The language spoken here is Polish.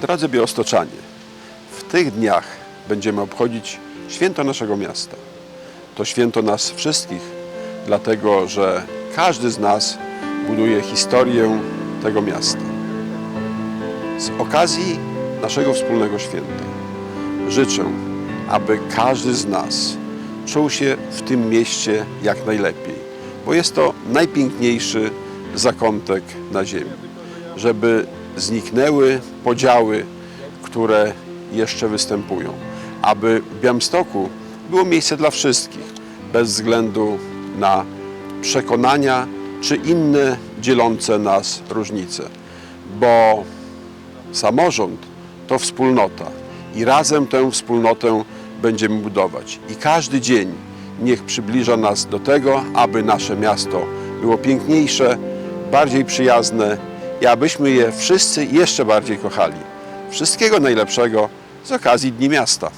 Drodzy Białostoczanie, w tych dniach będziemy obchodzić święto naszego miasta. To święto nas wszystkich, dlatego że każdy z nas buduje historię tego miasta. Z okazji naszego wspólnego święta życzę, aby każdy z nas czuł się w tym mieście jak najlepiej, bo jest to najpiękniejszy zakątek na ziemi. Żeby zniknęły podziały, które jeszcze występują, aby w Białymstoku było miejsce dla wszystkich, bez względu na przekonania czy inne dzielące nas różnice, bo samorząd to wspólnota i razem tę wspólnotę będziemy budować. I każdy dzień niech przybliża nas do tego, aby nasze miasto było piękniejsze, bardziej przyjazne i abyśmy je wszyscy jeszcze bardziej kochali. Wszystkiego najlepszego z okazji Dni Miasta.